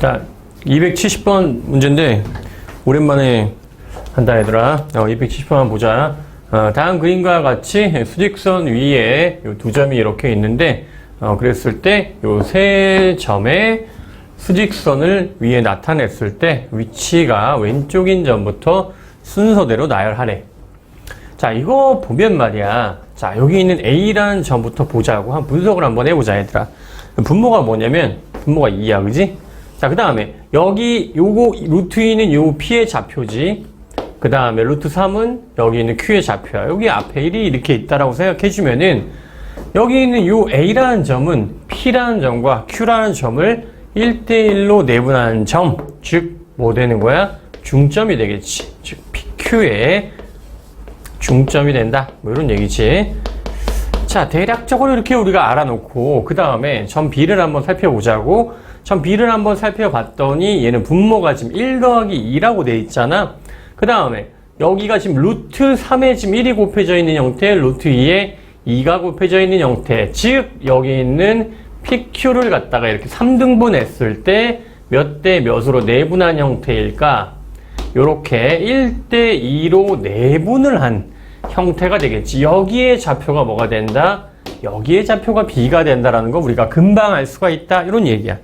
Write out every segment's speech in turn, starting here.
자, 270번 문제인데 오랜만에 한다 얘들아. 어, 270번 한번 보자. 어, 다음 그림과 같이 수직선 위에 요두 점이 이렇게 있는데 어, 그랬을 때 요 세 점의 수직선을 위에 나타냈을 때 위치가 왼쪽인 점부터 순서대로 나열하래. 자, 이거 보면 말이야. 자, 여기 있는 A라는 점부터 보자고 한 분석을 한번 해보자, 얘들아. 분모가 뭐냐면, 분모가 2야, 그지? 자, 그 다음에, 여기, 요거, 루트 2는 요 P의 좌표지. 그 다음에, 루트 3은 여기 있는 Q의 좌표야. 여기 앞에 1이 이렇게 있다라고 생각해주면은, 여기 있는 요 A라는 점은 P라는 점과 Q라는 점을 1대1로 내분하는 점. 즉, 뭐 되는 거야? 중점이 되겠지. 즉, PQ의 중점이 된다. 뭐 이런 얘기지. 자, 대략적으로 이렇게 우리가 알아놓고 그 다음에 점 B를 한번 살펴보자고 점 B를 한번 살펴봤더니 얘는 분모가 지금 1 더하기 2라고 돼 있잖아. 그 다음에 여기가 지금 루트 3에 지금 1이 곱해져 있는 형태, 루트 2에 2가 곱해져 있는 형태. 즉, 여기 있는 PQ를 갖다가 이렇게 3등분 했을 때 몇 대 몇으로 내분한 형태일까? 요렇게 1대 2로 내분을 한 형태가 되겠지. 여기에 좌표가 뭐가 된다? 여기에 좌표가 B가 된다라는 거 우리가 금방 알 수가 있다. 이런 얘기야.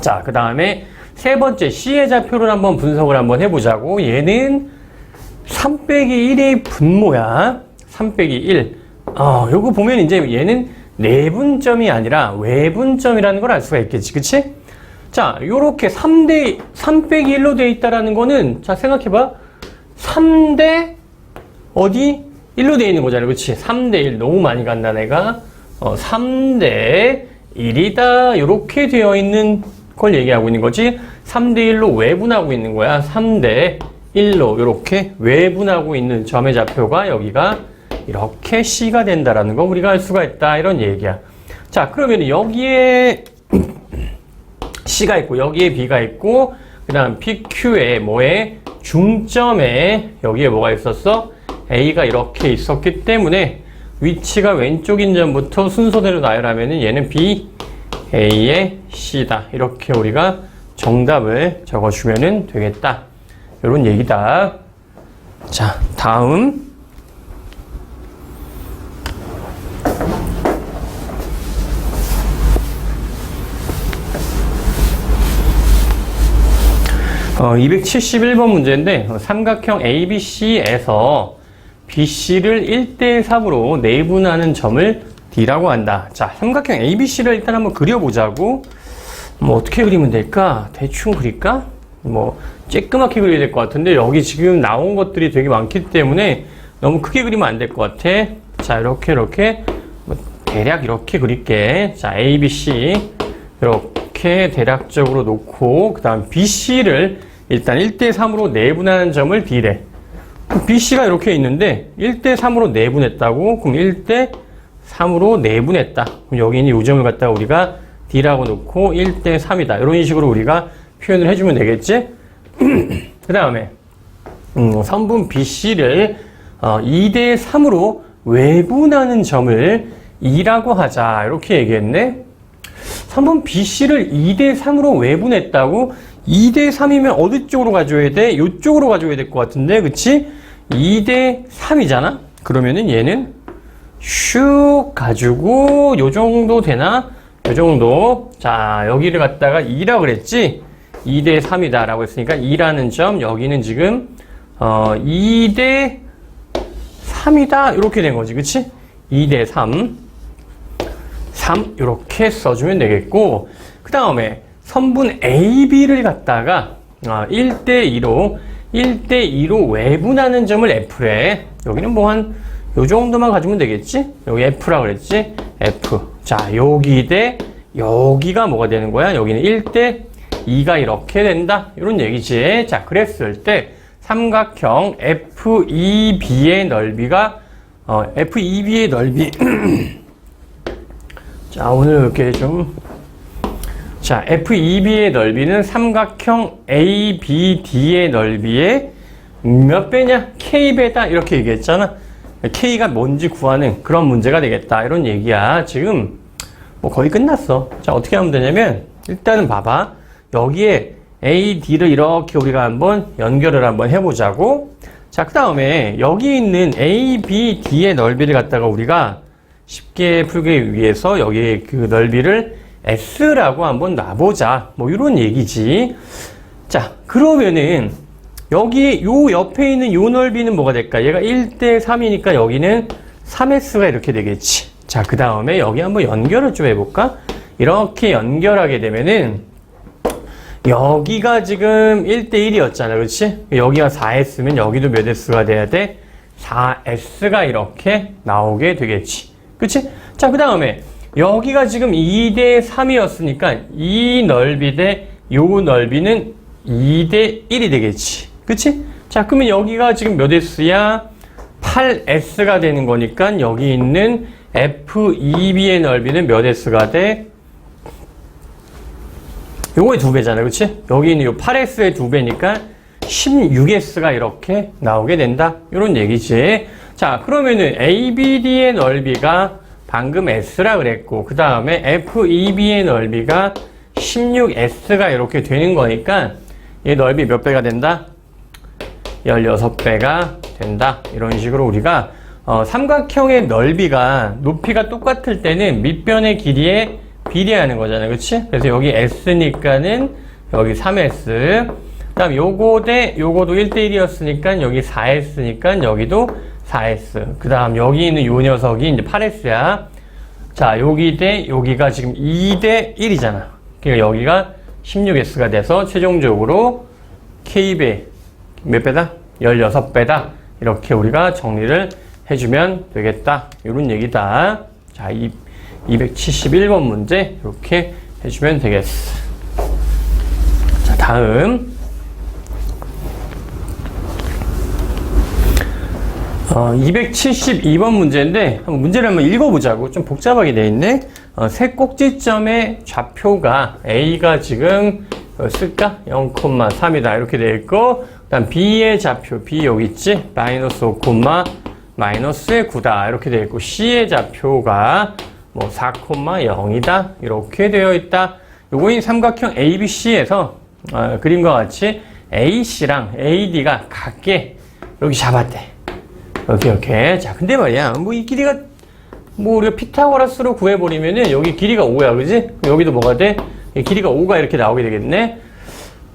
자, 그 다음에 세 번째 C의 좌표를 한번 분석을 한번 해보자고. 얘는 3 빼기 1의 분모야. 3 빼기 1. 어, 요거 보면 이제 얘는 내분점이 아니라 외분점이라는 걸 알 수가 있겠지. 그치? 자, 요렇게 3대, 3 빼기 1로 돼 있다라는 거는, 자, 생각해봐. 3대, 어디? 1로 돼 있는 거잖아. 그치? 3대 1. 너무 많이 간다, 내가. 어, 3대 1이다. 요렇게 되어 있는 걸 얘기하고 있는 거지. 3대 1로 외분하고 있는 거야. 3대 1로 요렇게 외분하고 있는 점의 좌표가 여기가 이렇게 C가 된다라는 거 우리가 알 수가 있다. 이런 얘기야. 자, 그러면 여기에 C가 있고 여기에 B가 있고 그 다음 PQ에 뭐에 중점에 여기에 뭐가 있었어? A가 이렇게 있었기 때문에 위치가 왼쪽인 점부터 순서대로 나열하면 얘는 B, A의 C다. 이렇게 우리가 정답을 적어주면 되겠다. 이런 얘기다. 자, 다음. 어, 271번 문제인데 어, 삼각형 ABC에서 BC를 1대 3으로 내분하는 점을 D라고 한다. 자, 삼각형 ABC를 일단 한번 그려보자고. 뭐 어떻게 그리면 될까? 대충 그릴까? 뭐 쬐끄맣게 그려야 될 것 같은데 여기 지금 나온 것들이 되게 많기 때문에 너무 크게 그리면 안 될 것 같아. 자, 이렇게 이렇게 뭐 대략 이렇게 그릴게. 자, ABC 이렇게 대략적으로 놓고 그 다음 BC를 일단 1대 3으로 내분하는 점을 D래. BC가 이렇게 있는데 1대 3으로 내분했다고? 그럼 1대 3으로 내분했다. 그럼 여기 있는 이 점을 갖다가 우리가 D라고 놓고 1대 3이다. 이런 식으로 우리가 표현을 해주면 되겠지? 그 다음에 음, 선분 BC를 어, 2대 3으로 외분하는 점을 2라고 하자. 이렇게 얘기했네. 3번 BC를 2대 3으로 외분했다고? 2대 3이면 어디 쪽으로 가져야 돼? 이쪽으로 가져야 될 것 같은데, 그치? 2대 3이잖아? 그러면은 얘는 슉 가지고 요 정도 되나? 요 정도. 자, 여기를 갖다가 2라 그랬지? 2대 3이다 라고 했으니까 2라는 점, 여기는 지금 어, 2대 3이다. 이렇게 된 거지, 그치? 2대 3. 3 이렇게 써주면 되겠고 그 다음에 선분 AB를 갖다가 아, 1대 2로 1대2로 외분하는 점을 F래. 여기는 뭐 한 요 정도만 가지면 되겠지? 여기 F라 그랬지? F. 자 여기 대 여기가 뭐가 되는 거야? 여기는 1대 2가 이렇게 된다. 이런 얘기지. 자 그랬을 때 삼각형 FEB의 넓이가 어, FEB의 넓이. 자, 오늘 이렇게 좀. 자, FEB의 넓이는 삼각형 ABD의 넓이의 몇 배냐? K배다. 이렇게 얘기했잖아. K가 뭔지 구하는 그런 문제가 되겠다. 이런 얘기야. 지금 뭐 거의 끝났어. 자, 어떻게 하면 되냐면, 일단은 봐봐. 여기에 AD를 이렇게 우리가 한번 연결을 한번 해보자고. 자, 그 다음에 여기 있는 ABD의 넓이를 갖다가 우리가 쉽게 풀기 위해서 여기 그 넓이를 S라고 한번 놔보자. 뭐 이런 얘기지. 자, 그러면은 여기 요 옆에 있는 요 넓이는 뭐가 될까? 얘가 1대 3이니까 여기는 3S가 이렇게 되겠지. 자, 그 다음에 여기 한번 연결을 좀 해볼까? 이렇게 연결하게 되면은 여기가 지금 1대1이었잖아. 그렇지? 여기가 4S면 여기도 몇 S가 돼야 돼? 4S가 이렇게 나오게 되겠지. 그치? 자, 그 다음에 여기가 지금 2대 3이었으니까 이 넓이 대 요 넓이는 2대 1이 되겠지. 그치? 자, 그러면 여기가 지금 몇 S야? 8S가 되는 거니까 여기 있는 F2B의 넓이는 몇 S가 돼? 요거의 두 배잖아요. 그치? 여기 있는 요 8S의 두 배니까 16S가 이렇게 나오게 된다. 이런 얘기지. 자, 그러면은 ABD의 넓이가 방금 S라 그랬고, 그 다음에 FEB의 넓이가 16S가 이렇게 되는 거니까 이 넓이 몇 배가 된다? 16배가 된다. 이런 식으로 우리가 어, 삼각형의 넓이가 높이가 똑같을 때는 밑변의 길이에 비례하는 거잖아요. 그치? 그래서 여기 S니까는 여기 3S. 그 다음 요거 대 요거도 1대1이었으니까 여기 4S니까 여기도 4S. 그 다음 여기 있는 요 녀석이 이제 8S야. 자, 여기 대 여기가 지금 2대 1이잖아. 그러니까 여기가 16S가 돼서 최종적으로 K배 몇 배다? 16배다. 이렇게 우리가 정리를 해주면 되겠다. 이런 얘기다. 자, 이 271번 문제 이렇게 해주면 되겠어. 자, 다음. 어, 272번 문제인데 한번 문제를 한번 읽어보자고 좀 복잡하게 돼 있네. 어, 세 꼭지점의 좌표가 A가 지금 어, 쓸까? 0,3이다 이렇게 돼 있고 그다음 B의 좌표 B 여기 있지? 마이너스 5, 마이너스의 9다 이렇게 돼 있고 C의 좌표가 뭐 4,0이다 이렇게 되어 있다. 요거인 삼각형 ABC에서 어, 그림과 같이 AC랑 AD가 같게 이렇게 잡았대. 이렇게 이렇게. 자, 근데 말이야. 뭐 이 길이가 뭐 우리가 피타고라스로 구해버리면은 여기 길이가 5야, 그지? 여기도 뭐가 돼? 이 길이가 5가 이렇게 나오게 되겠네.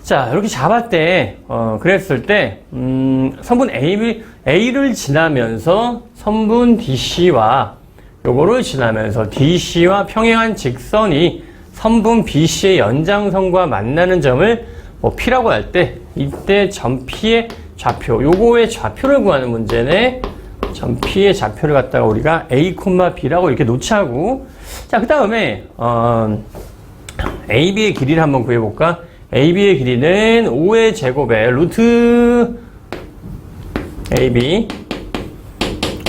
자, 이렇게 잡았대. 어, 그랬을 때, 음, 선분 A, A를 지나면서 선분 DC와 요거를 지나면서 DC와 평행한 직선이 선분 BC의 연장선과 만나는 점을 뭐 P라고 할 때, 이때 점 P의 좌표, 요거의 좌표를 구하는 문제네. 점 P의 좌표를 갖다가 우리가 A, B라고 이렇게 놓자고. 자, 그 다음에, 어, AB의 길이를 한번 구해볼까? AB의 길이는 5의 제곱에 루트 AB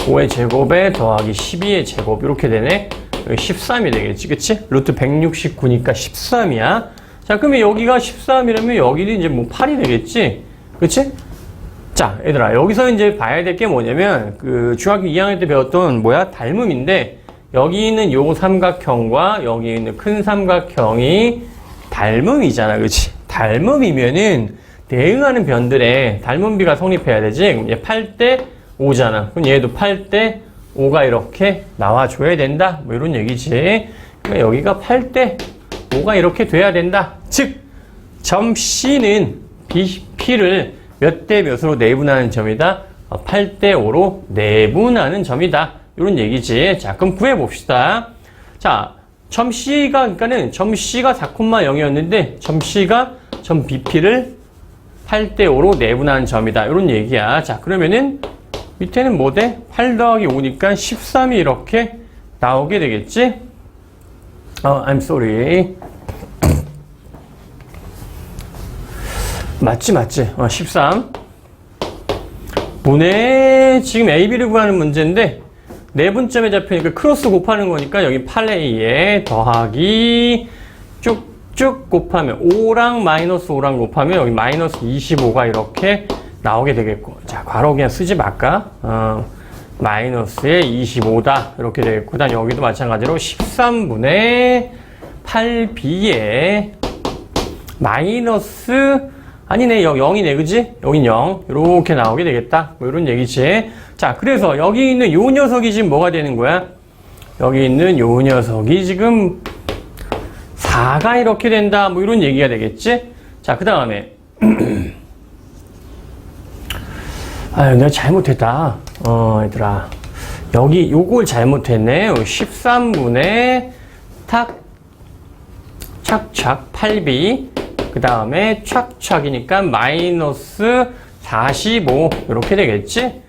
5의 제곱에 더하기 12의 제곱 이렇게 되네. 여기 13이 되겠지, 그치? 루트 169니까 13이야. 자, 그러면 여기가 13이라면 여기는 이제 뭐 8이 되겠지? 그치? 자, 얘들아, 여기서 이제 봐야 될 게 뭐냐면, 그, 중학교 2학년 때 배웠던, 뭐야? 닮음인데, 여기 있는 요 삼각형과 여기 있는 큰 삼각형이 닮음이잖아, 그치? 닮음이면은, 대응하는 변들의 닮음비가 성립해야 되지? 그럼 얘 8대 5잖아. 그럼 얘도 8대 5가 이렇게 나와줘야 된다. 뭐 이런 얘기지. 그러니까 여기가 8대 5가 이렇게 돼야 된다. 즉, 점 C는 B, P를 몇 대 몇으로 내분하는 점이다? 8대 5로 내분하는 점이다. 이런 얘기지. 자, 그럼 구해 봅시다. 자, 점 C가, 그러니까는 점 C가 4,0이었는데, 점 C가 점 BP를 8대 5로 내분하는 점이다. 이런 얘기야. 자, 그러면은 밑에는 뭐 돼? 8 더하기 5니까 13이 이렇게 나오게 되겠지? 어, I'm sorry. 맞지, 맞지. 어, 13. 분의 지금 AB를 구하는 문제인데 네 분점에 잡히니까 크로스 곱하는 거니까 여기 8A에 더하기 쭉쭉 곱하면 5랑 마이너스 5랑 곱하면 여기 마이너스 25가 이렇게 나오게 되겠고 자 괄호 그냥 쓰지 말까? 어, 마이너스에 25다 이렇게 되겠고 그다음 여기도 마찬가지로 13분의 8B에 마이너스 아니네 여 0이네 그지? 여긴 0 이렇게 나오게 되겠다. 뭐 이런 얘기지. 자 그래서 여기 있는 요 녀석이 지금 뭐가 되는 거야? 여기 있는 요 녀석이 지금 4가 이렇게 된다. 뭐 이런 얘기가 되겠지? 자 그 다음에 아유 내가 잘못했다. 어 얘들아. 여기 요걸 잘못했네. 13분의 탁 착착 8b 그 다음에 착착이니까 마이너스 45 이렇게 되겠지?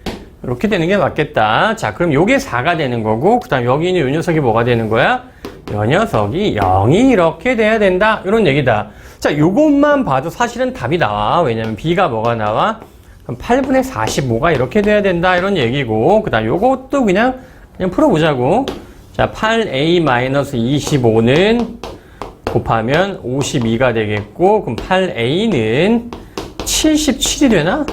이렇게 되는 게 맞겠다. 자, 그럼 요게 4가 되는 거고 그 다음 여기 있는 요 녀석이 뭐가 되는 거야? 요 녀석이 0이 이렇게 돼야 된다. 이런 얘기다. 자, 요것만 봐도 사실은 답이 나와. 왜냐면 b가 뭐가 나와? 그럼 8분의 45가 이렇게 돼야 된다. 이런 얘기고 그 다음 요것도 그냥 그냥 풀어보자고. 자, 8a-25는 곱하면 52가 되겠고 그럼 8a는 77이 되나?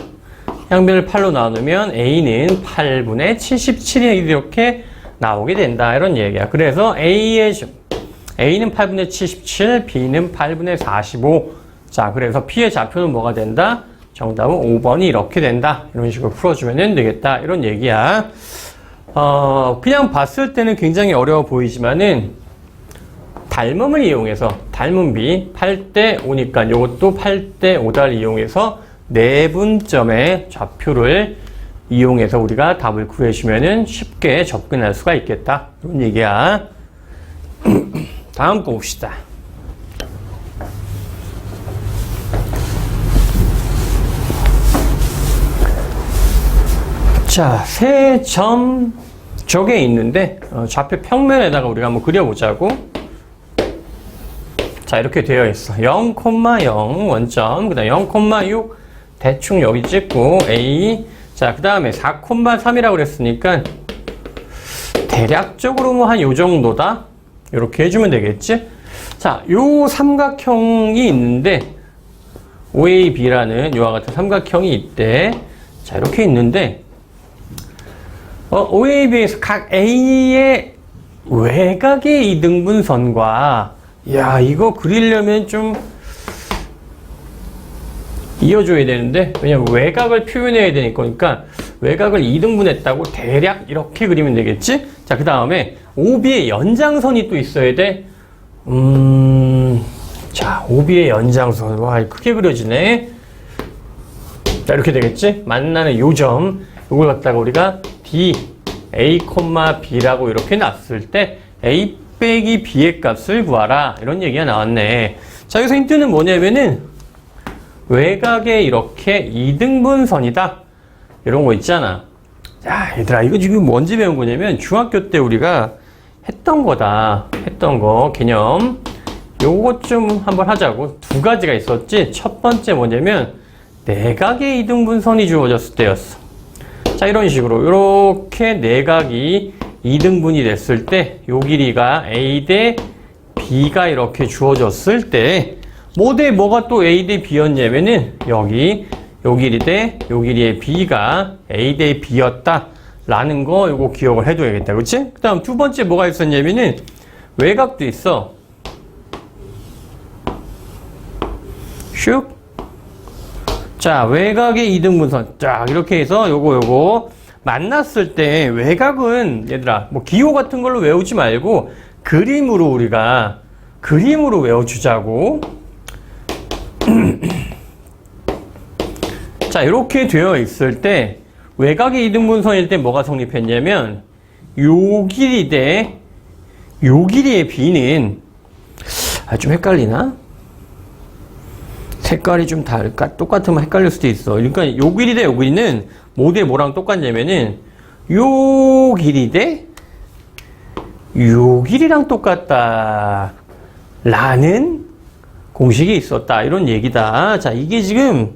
양변을 8로 나누면 a는 8분의 77이 이렇게 나오게 된다 이런 얘기야. 그래서 a의 좀- a는 8분의 77, b는 8분의 45. 자, 그래서 p의 좌표는 뭐가 된다? 정답은 5번이 이렇게 된다. 이런 식으로 풀어주면 되겠다. 이런 얘기야. 어, 그냥 봤을 때는 굉장히 어려워 보이지만은 닮음을 이용해서 닮음비 8대 5니까 이것도 8대 5달 이용해서 내분점의 좌표를 이용해서 우리가 답을 구해주면은 쉽게 접근할 수가 있겠다. 이런 얘기야. 다음 거 봅시다. 자, 세 점 저게 있는데 어, 좌표 평면에다가 우리가 한번 그려보자고. 자, 이렇게 되어 있어. 0,0 원점, 그 다음 0,6 대충 여기 찍고 A. 자, 그 다음에 4,3이라고 그랬으니까 대략적으로 뭐 한 요 정도다. 이렇게 해주면 되겠지? 자, 요 삼각형이 있는데 OAB라는 요와 같은 삼각형이 있대. 자, 이렇게 있는데 어, OAB에서 각 A의 외곽의 이등분선과 야 이거 그리려면 좀 이어줘야 되는데 왜냐면 외곽을 표현해야 되니까 그러니까 외곽을 2등분했다고 대략 이렇게 그리면 되겠지? 자 그 다음에 OB의 연장선이 또 있어야 돼 음... 자 OB의 연장선 와 크게 그려지네 자 이렇게 되겠지? 만나는 요점 이걸 갖다가 우리가 D, A, B라고 이렇게 놨을 때 A 빼기 B의 값을 구하라. 이런 얘기가 나왔네. 자 여기서 힌트는 뭐냐면은 외곽에 이렇게 2등분선이다. 이런 거 있잖아. 야 얘들아 이거 지금 뭔지 배운 거냐면 중학교 때 우리가 했던 거다. 했던 거 개념. 요것 좀 한번 하자고. 두 가지가 있었지. 첫 번째 뭐냐면 내각의 이등분선이 주어졌을 때였어. 자 이런 식으로. 이렇게 내각이 2등분이 됐을 때 요 길이가 A 대 B가 이렇게 주어졌을 때 뭐 대 뭐가 또 A 대 B였냐면은 여기 요 길이 대 요 길이의 B가 A 대 B였다 라는 거 요거 기억을 해둬야겠다 그치? 그 다음 두 번째 뭐가 있었냐면은 외곽도 있어 슉 자, 외곽의 이등분선. 자, 이렇게 해서 요거 요거 만났을 때 외곽은 얘들아 뭐 기호 같은 걸로 외우지 말고 그림으로 우리가 그림으로 외워주자고. 자, 이렇게 되어 있을 때 외곽의 이등분선일 때 뭐가 성립했냐면 요 길이 대 요 길이의 b는 아, 좀 헷갈리나? 색깔이 좀 다를까? 똑같으면 헷갈릴 수도 있어. 그러니까 요 길이 대 요 길이는 뭐대 뭐랑 똑같냐면은 요 길이 대 요 길이랑 똑같다. 라는 공식이 있었다. 이런 얘기다. 자, 이게 지금,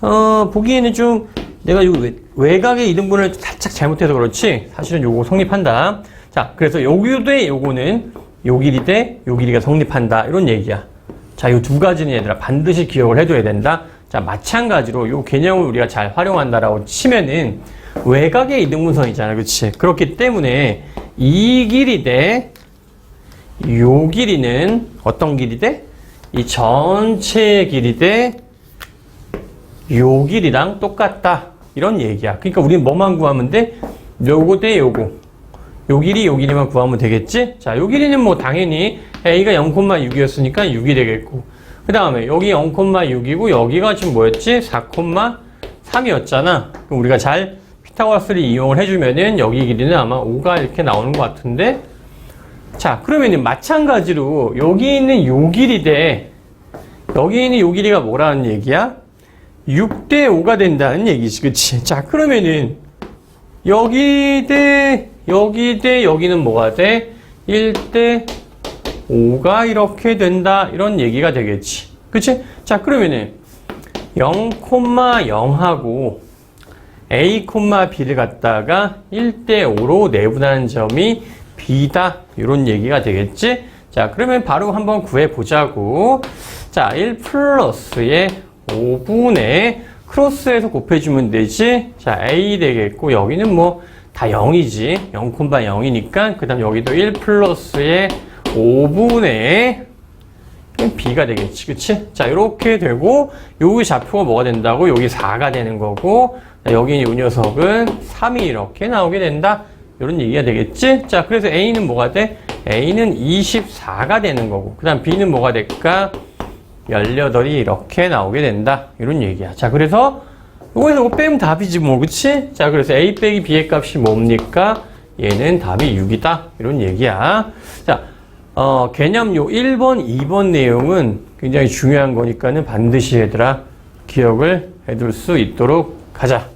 어, 보기에는 좀 내가 요 외- 외곽의 이등분을 살짝 잘못해서 그렇지. 사실은 요거 성립한다. 자, 그래서 요기 대 요거는 요 길이 대 요 길이가 성립한다. 이런 얘기야. 자, 이두 가지는 얘들아 반드시 기억을 해둬야 된다. 자, 마찬가지로 이 개념을 우리가 잘 활용한다라고 치면은 외곽의 이등분선이잖아. 그치? 그렇기 때문에 이 길이 대 요 길이는 어떤 길이 대? 이 전체의 길이 대 요 길이랑 똑같다. 이런 얘기야. 그러니까 우리는 뭐만 구하면 돼? 요거 대 요거. 요 길이 요 길이만 구하면 되겠지? 자, 요 길이는 뭐 당연히 a가 0,6이었으니까 6이 되겠고. 그 다음에 여기 0,6이고 여기가 지금 뭐였지? 4,3이었잖아. 그럼 우리가 잘 피타고라스를 이용을 해주면은 여기 길이는 아마 5가 이렇게 나오는 것 같은데 자, 그러면은 마찬가지로 여기 있는 요 길이 대 여기 있는 요 길이가 뭐라는 얘기야? 6대 5가 된다는 얘기지, 그치? 자, 그러면은 여기 대 여기 대 여기는 뭐가 돼? 1대 5가 이렇게 된다 이런 얘기가 되겠지. 그치? 자 그러면은 0,0하고 a, b를 갖다가 1대 5로 내분하는 점이 b다 이런 얘기가 되겠지? 자 그러면 바로 한번 구해 보자고. 자1 플러스의 5분의 크로스에서 곱해주면 되지? 자 a 되겠고 여기는 뭐 다 0이지. 0,0이니까 그 다음 여기도 1 플러스의 5분의 b가 되겠지 그치? 자 이렇게 되고 여기 좌표가 뭐가 된다고 여기 4가 되는 거고 여기 이 녀석은 3이 이렇게 나오게 된다 이런 얘기가 되겠지? 자 그래서 a는 뭐가 돼? a는 24가 되는 거고 그 다음 b는 뭐가 될까? 18이 이렇게 나오게 된다 이런 얘기야 자 그래서 이거에서 이거 빼면 답이지 뭐 그치? 자 그래서 a 빼기 b의 값이 뭡니까? 얘는 답이 6이다 이런 얘기야 자 어, 개념 요. 1번 2번 내용은 굉장히 중요한 거니까는 반드시 얘들아 기억을 해둘 수 있도록 가자